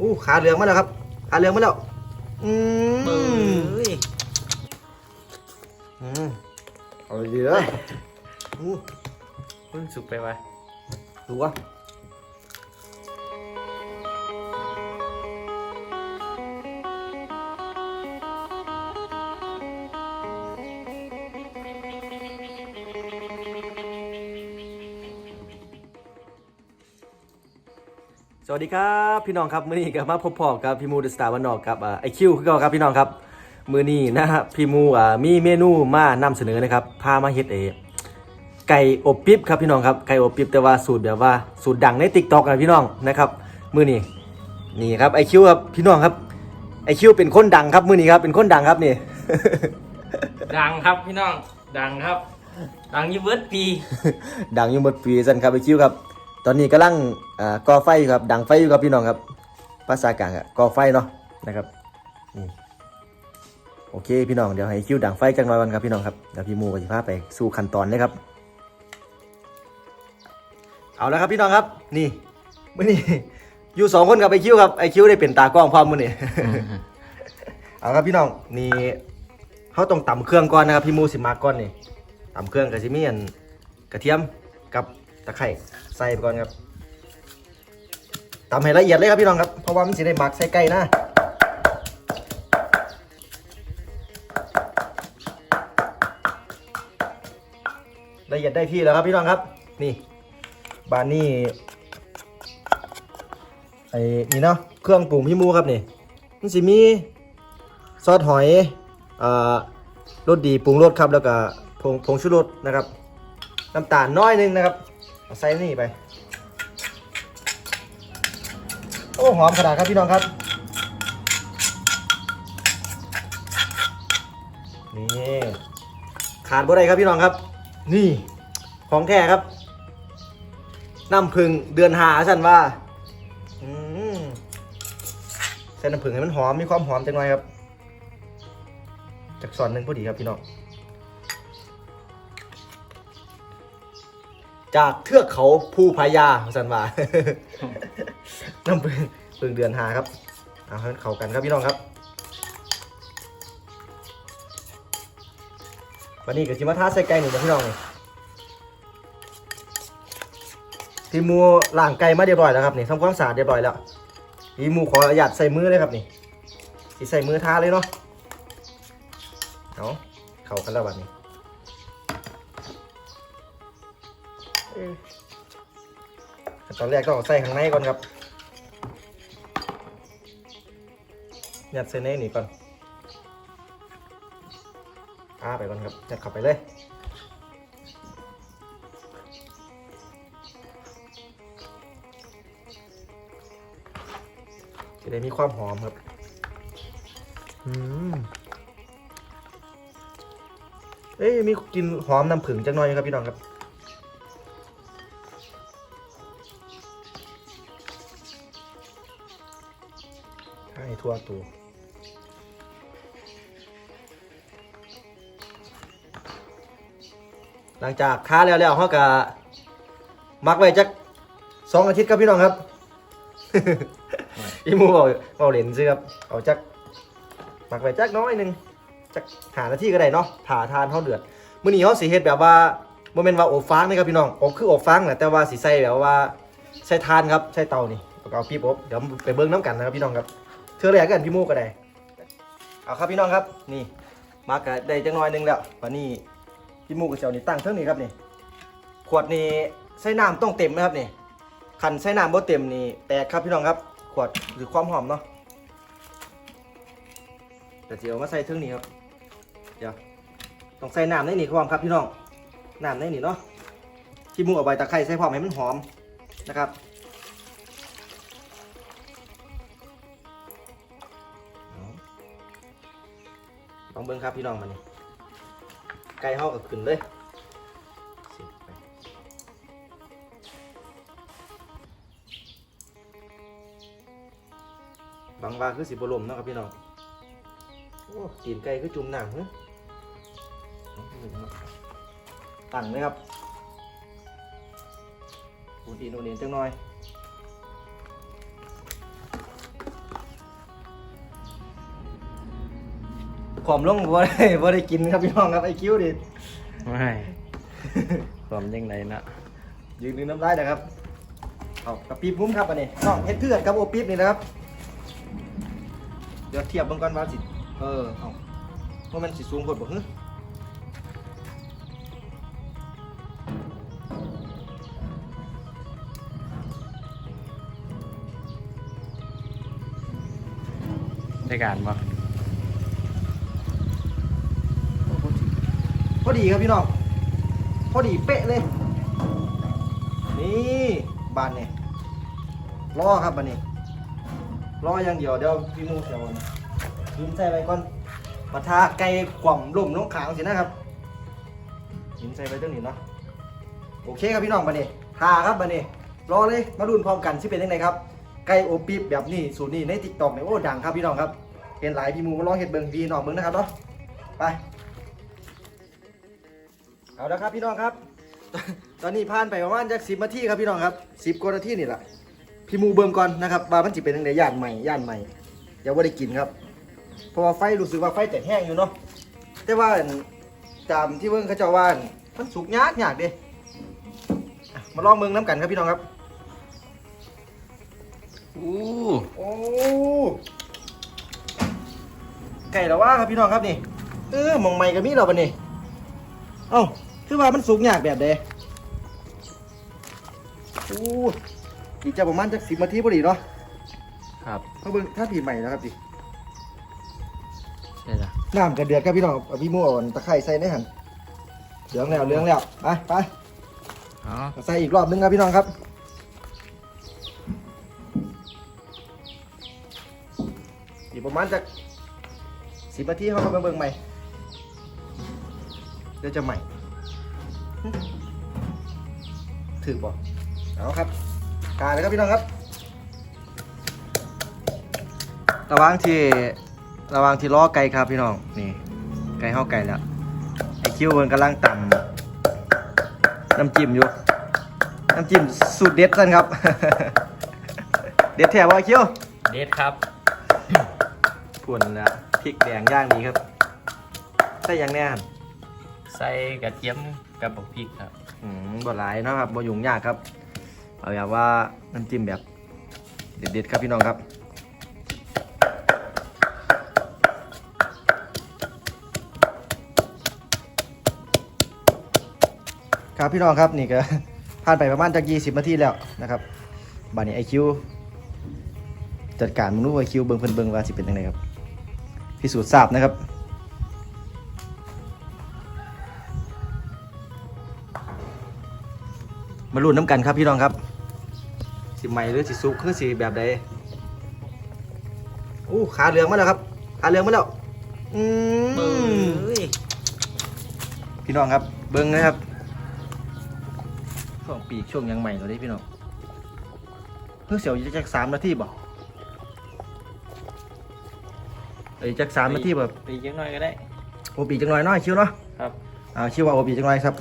อู้ขาเหลืองมาแล้วครับขาเหลืองมาแล้ว อืเอ้มยอืมเอาดีเลยอู้เพิ่งสุกไปวะดูวะ วัสดีครับพี่น้องครับมื้อนี้ก็มาพบพอกับพี่มูเดอะสตาร์วันนอกกับไอคิวคือเก่าครับพี่น้องครับมื้อนี้นะฮะพี่มูอ่ามีเมนูมานำเสนอนะครับพามาเฮ็ดเอไก่อบปิ๊บครับพี่น้องครับไก่อบปิ๊บแต่ว่าสูตรแบบว่าสูตรดังใน TikTok นะพี่น้องนะครับมื้อนี้นี่ครับไอคิวครับพี่น้องครับไอคิวเป็นคนดังครับมื้อนี้ครับเป็นคนดังครับนี่ดังครับพี่น้องดังครับ ดังอยี่เบิร์ดปี ดังอยู่หมดปีสันครับไอคิวครับ ตอนนี้กำลังอ่าก่อไฟอยู่ครับดังไฟอยู่ครับพี่น้องครับ ภาษากลางอะก่อไฟเนาะนะครับนี่โอเคพี่น้องเดี๋ยวให้คิวดังไฟจังหน่อยวันครับพี่น้องครับเดี๋ยวพี่มูก็จะพาไปสู่ขั้นตอนเลยครับ เอาแล้วครับพี่น้องครับ นี่มื่อนี้อยู่สองคนกับไอคิวครับไอคิวได้เป็นตากล้องพร้อมมื่อนี้เอาครับพี่น้องนี่เขาต้องตำเครื่องก่อนนะครับพี่มูสิมาก่อนนี่ตำเครื่องกับซิมีอันกระเทียมกับะไคร้ใส่ไปก่อนครับตำให้ละเอียดเลยครับพี่น้องครับ เพราะว่ามันสิได้หมักใส่ไก่นะละเอียดได้ที่แล้วครับพี่น้องครับ นี่ บานนี่ไอ้นี่เนาะเครื่องปรุงพี่มูครับนี่มันสิมีซอสหอยอ่ารสดีปรุงรสครับแล้วก็ผงผงชูรสนะครับน้ำตาลน้อยหนึงนะครับ เอาใส่นี่ไป โอ้ หอมขนาดครับพี่น้องครับ นี่ขาดบ่ได้ครับพี่น้องครับ นี่ของแท้ครับ น้ำผึ้งเดือนหาสันว่าอืมใส่น้ำผึ้งให้มันหอม มีความหอมจังหน่อยครับจากส่วนหนึ่งพอดีครับพี่น้อง จากเทือกเขาภูพายาสันว่า น้ำพึ่งพึ่งเดือนหาครับ เอาให้เข้ากันครับพี่น้องครับ วันนี้ก็จิมาท้าใส่ไก่หนึ่งพี่น้องนี่พี่หมูล้างไก่มาเรียบร้อยแล้วครับนี่ทำความสะอาดเรียบร้อยแล้วพี่มูขออนุญาตใส่มือเลยครับนี่สิใส่มือท้าเลยเนาะเอาเข้ากันแล้วบัดนี้ ตอนแรกก็เอาใส่ข้างในก่อนครับยัดใส่ในนี่ก่อนอ้าไปก่อนครับยัดเข้าไปเลยจะได้มีความหอมครับ อืมเอ้ยมีกลินหอมน้ำผึ้งจังหน่อยครับพี่น้องครับ ให้ทั่วตัวหลังจากค้าแล้วแล้วเขาก็มักไว้จักสองอาทิตย์ครับพี่น้องครับ อีมูบอกเอาเหรียญซื้อครับ เอาจักมักไว้จักน้อยหนึ่งจักหาหน้าที่ก็ได้เนาะผ่าทานเขาเดือดมื้อนี้เขาสิเฮ็ดแบบว่าโมเมนต์ว่าอบฟางนะครับพี่น้องอบคืออบฟางแหละแต่ว่าสิใส่แบบว่าใช้ทานครับใช้เตานี่เอาปี๊บอบเดี๋ยวไปเบิ่งน้ำกันนะครับพี่น้องครับ เทื่อแรกกันพี่หมูก็ได้เอาครับพี่น้องครับนี่มากะได้จังน้อยหนึงแล้ววันนี้พี่หมูกับเจ้านี่ตั้งเท่านี้ครับนี่ขวดนี่ใส่น้ำต้องเต็มนะครับนี่คันใส่น้ำบ่เต็มนี่แตกครับพี่น้องครับ ขวดหรือความหอมเนาะแต่เดี๋ยวมาใส่เท่งนี้ครับเดี๋ยวต้องใส่น้ำในนี่พร้อมครับพี่น้องน้ำในนี่เนาะที่มุงเอาใบตะไคร้ใส่พร้อมให้มันหอมนะครับ องเบิ้งครับพี่น้องมานี่ไก่เฮาก็ขึ้นเลยบางว่าคือสิบลมเนาะครับพี่น้องโอ้ตีนไก่คือจุ่มน้ำเฮ้ยตั้งเลยครับอุ่นอินอุ่นอินจังหน่อย ผอมลงบ่ได้บ่ได้กินครับพี่น้องครับไอคิวดิ ไม่ผมยังไงนะยืนดื่มน้ำลายนะครับ เอากับปีบมุ้มครับอันนี้น้องเฮ็ดเพื่อนกับโอปีบนี่นะครับ เดี๋ยวเทียบเบิ่งก่อนว่าสิ เออ เอาว่ามันสิสูงโพดบ่ฮึได้การบ่ อดีครับพี่น้องพอดีเป๊ะเลย นี่บานเนี่ยรอครับบันนี้รออย่างเดียวเดี๋ยวพี่มูเสียวยืนใส่ไว้ก่อนปะทาไก่ขว่ำลุ่มลงขางสินะครับยืนใส่ไว้ตรงนี้เนาะโอเคครับพี่น้องบันนี้ทาครับบันนี้รอเลยมาดูพร้อมกันที่เป็นยังไงครับไก่โอปีบแบบนี้สูตรนี้ในติ๊กต็อกเนี่ยโอ้ดังครับพี่น้องครับเห็นหลายพี่มูมาลองเห็ดเบิงพี่น้องเบิงนะครับเนาะไป เอาละครับพี่น้องครับ ตอนนี้ผ่านไปประมาณจักสิบนาทีครับพี่น้องครับสิบกว่านาทีนี่แหละพี่หมูเบิ่งก่อนนะครับว่ามันจิเป็นยังไงย่านใหม่ย่านใหม่อย่าว่าได้กินครับ เพราะว่าไฟรู้สึกว่าไฟแต่แห้งอยู่เนาะแต่ว่าตามที่เบิ่งเขาเจ้าว่ามันสุกยากยากเด้อะมาลองเบิ่งน้ำกันครับพี่น้องครับอู้โอ้ไก่แล้วว่าครับพี่น้องครับนี่เออหมองใหม่กับมีเราปะนี่เอ้า คือว่ามันสุกยากแบบเดโอ้อีกจะประมาณจักสิบนาทีพอดีเนาะครับเขาเบิ่งถ้าผีใหม่แล้วครับดิใช่ละน้ำกระเดือดครับพี่น้องเอาพี่มั่วอ่อนตะไคร้ใส่ในหันเหลืองแล้วเหลืองแล้วไปไปอ๋อใส่อีกรอบนึงครับพี่น้องครับอีกประมาณจักสิบนาทีเขาก็มาเบิ่งใหม่เดี๋ยวจะใหม่หึ ถือบ่เอาครับกาเลยครับพี่น้องครับ ระหว่างที่ระหว่างที่ล้อไก่ครับพี่น้อง นี่ไก่เข้าไก่แล้วไอคิวมันกำลังตำน้ำจิ้มอยู่ น้ำจิ้มสูตรเด็ดสั่นครับ เด็ดแถวว่าคิวเด็ดครับผุนละพริกแดงย่างดีครับ ใส่หยังแน่หั่นใส่กระเทียม กับบักพริกครับ อืมบ่หลายเนาะครับบ่ยุ่งยากครับ เอาแบบว่าน้ำจิ้มแบบเด็ดๆครับพี่น้องครับครับพี่น้องครับนี่ก็ผ่านไปประมาณจาก20นาทีแล้วนะครับบัดนี้ไอคิวจัดการมึงรู้ว่าคิวเบิ่งเพิ่นเบิ่งว่าสิเป็นยังไงครับพิสูจน์ทราบนะครับ มาลุ้นน้ำกันครับพี่น้องครับ สิใหม่หรือสิสุกคือสิแบบใดโอ้ขาเหลืองมาแล้วครับขาเหลืองมาแล้วอืมพี่น้องครับ เบิ้งนะครับช่วงปีกช่วงยังใหม่เราได้พี่น้องเพิ่งเสียวจักสามนาทีบ่เอ้ยจักสามนาทีแบบปีกยังน้อยก็ได้โอปีจังหน่อยน้อยคิวเนาะครับเอาชื่อว่าโอบีจังไรครับ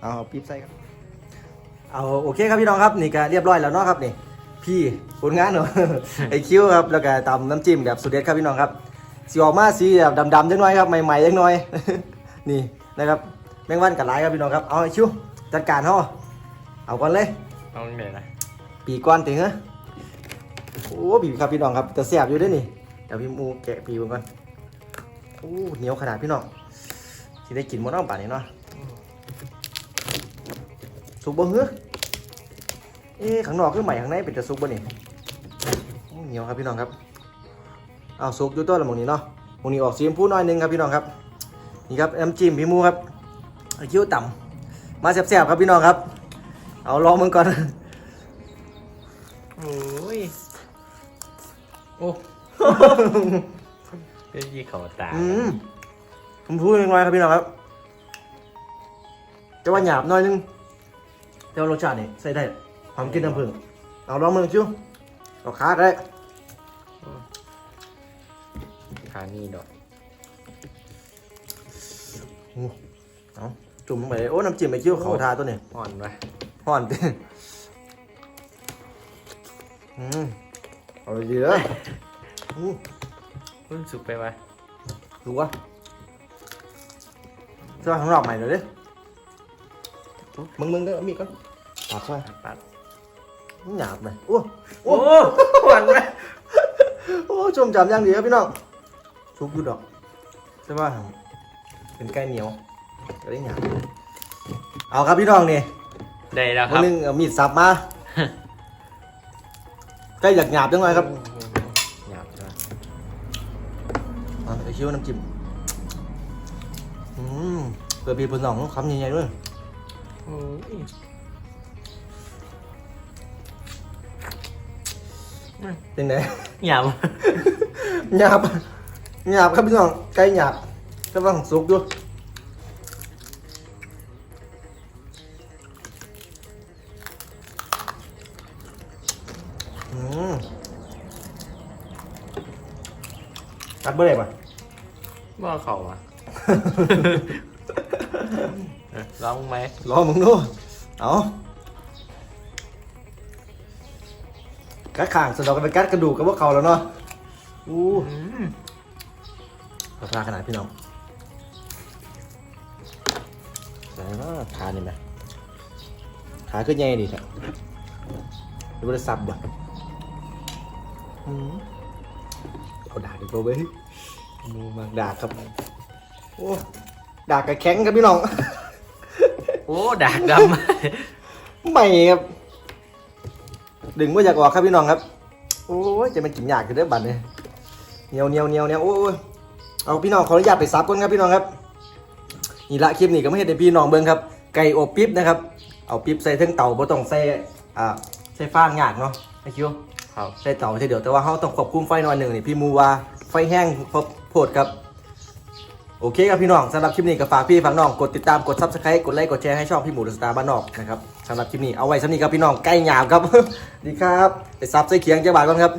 เอาปี๊บใส่ครับ เอาโอเคครับพี่น้องครับนี่ก็เรียบร้อยแล้วเนาะครับนี่พี่ผลงานเนาะ ไอคิวครับแล้วก็ตำน้ำจิ้มแบบสุดเด็ดครับพี่น้องครับสีออกมาสีแบบดำๆจังน้อยครับใหม่ๆจังน้อย นี่นะครับแมงวันกับหลายครับพี่น้องครับเอาไอคิวจัดการเขาเอาก่อนเลยเอาไม่เป็นไรปีก้อนติงเหรอโอ้ปีครับพี่น้องครับแต่แสบอยู่เด้วยนี่เดี๋ยวพี่มูแกะปีมันก่อนโอ้เหนียวขนาดพี่น้องที่ได้กินหมดน้องป่านนี้เนาะสุกบ่เหือ เอ๊ะข้างนอกคือใหม่ข้างในเป็นแต่สุกบ่นี่โอ้เหนียวครับพี่น้องครับเอาสุกอยู่ตัวละหมองนี้เนาะหมองนี้ออกสีชมพูหน้อยหนึงครับพี่น้องครับนี่ครับน้ำจิ้มพี่มูครับไอ้คิ้วต่ำมาแซ่บๆครับพี่น้องครับ เอาลองมึงก่อนโอ้ยโอ้เป็นยี่เขาตาอืมผมพูดยังไงครับพี่น้องครับจะว่าหยาบหน่อยนึงแต่ว่ารสชาตินี่ใส่ได้ หอมกลินน้ำผึ้งเอาลองมือชิวเอาขาก็ได้ขานี่ดอกเอาจุ่มลงไปเลยโอ้น้ำจิ้มไปคิ้วเข้าทาตัวนี้อ่อนไปห่อนติอืมเอาเยอะอู้เพิ่งสุกไปวะดูวะจะมาทำรอบใหม่เดี๋ยวดิมึงมึงเด้อมีดก่อนปัดเข้าไปปัดมัน หยาบเลยโอ้โอ้หวานไหมโอ้ชมจำอย่างดีครับพี่น้องชุกอยู่ดอกใช่ป่ะเป็นไก่เหนียวก็ได้หยาบเอาครับพี่น้องนี่ได้แล้วควันรับนึงเอามีดสับมาใกล้อยากหยาบจังเลยครับหยาบนะมาไปเคี่ยวน้ำจิ้มอืมเปิดบีบนสองคำใหญ่ๆด้วย เป็นไงหยาบหยาบหยาบครับพี่น้องไก่หยาบกำลังสุกอยู่อืมตัดเบอร์ไหนป่ะว่าเขาอะเออลองไหมรอมึงดูเอา กัดข่างสะดอกกันไปกัดกระดูกกับพวกเขาแล้วเนาะอู้อืมราคาขนาดพี่น้องไหนว่าทานนี่ไหมขาขึ้นใหญ่ดีครับดูว่าจะสับบ่อืมเอาดาบดีกว่าเว้ยมูมากดาบครับ โอ้ดาบกับแข็งครับพี่น้อง โอ้ดากดไม่ครับ ดึงมาจากออกครับพี่น้องครับ โอ้ยจะเป็นกินยากคือเด้อบัตรเนี่ยเหนียวเหนียวเหนียวเหนียวโอ้ยเอาพี่น้องขออนุญาตไปซับก่อนครับพี่น้องครับนี่ละคลิปนี้ก็ไม่เห็นในพี่น้องเบิ้งครับไก่อบปิ๊บนะครับเอาปิ๊บใส่เทั้งเตาบ่ต้องใส่อ่าใส่ฟางยากเนาะไอคิวำครับใส่เตาใส่เดียวแต่ว่าเขาต้องควบคุมไฟหน่อยหนึ่งนี่พี่มูว่าไฟแห้งพอโพดครับ โอเคครับพี่น้องสำหรับคลิปนี้ก็ฝากพี่ฝากน้องกดติดตามกด subscribe กดไลค์กดแชร์ให้ช่องพี่หมูดสตาร์บ้านนอกนะครับสำหรับคลิปนี้เอาไว้สำนี้ครับพี่น้องใกล้หยาบครับ ดีครับไปซับใส่เคียงเจ้าบ่าวก่อนครับ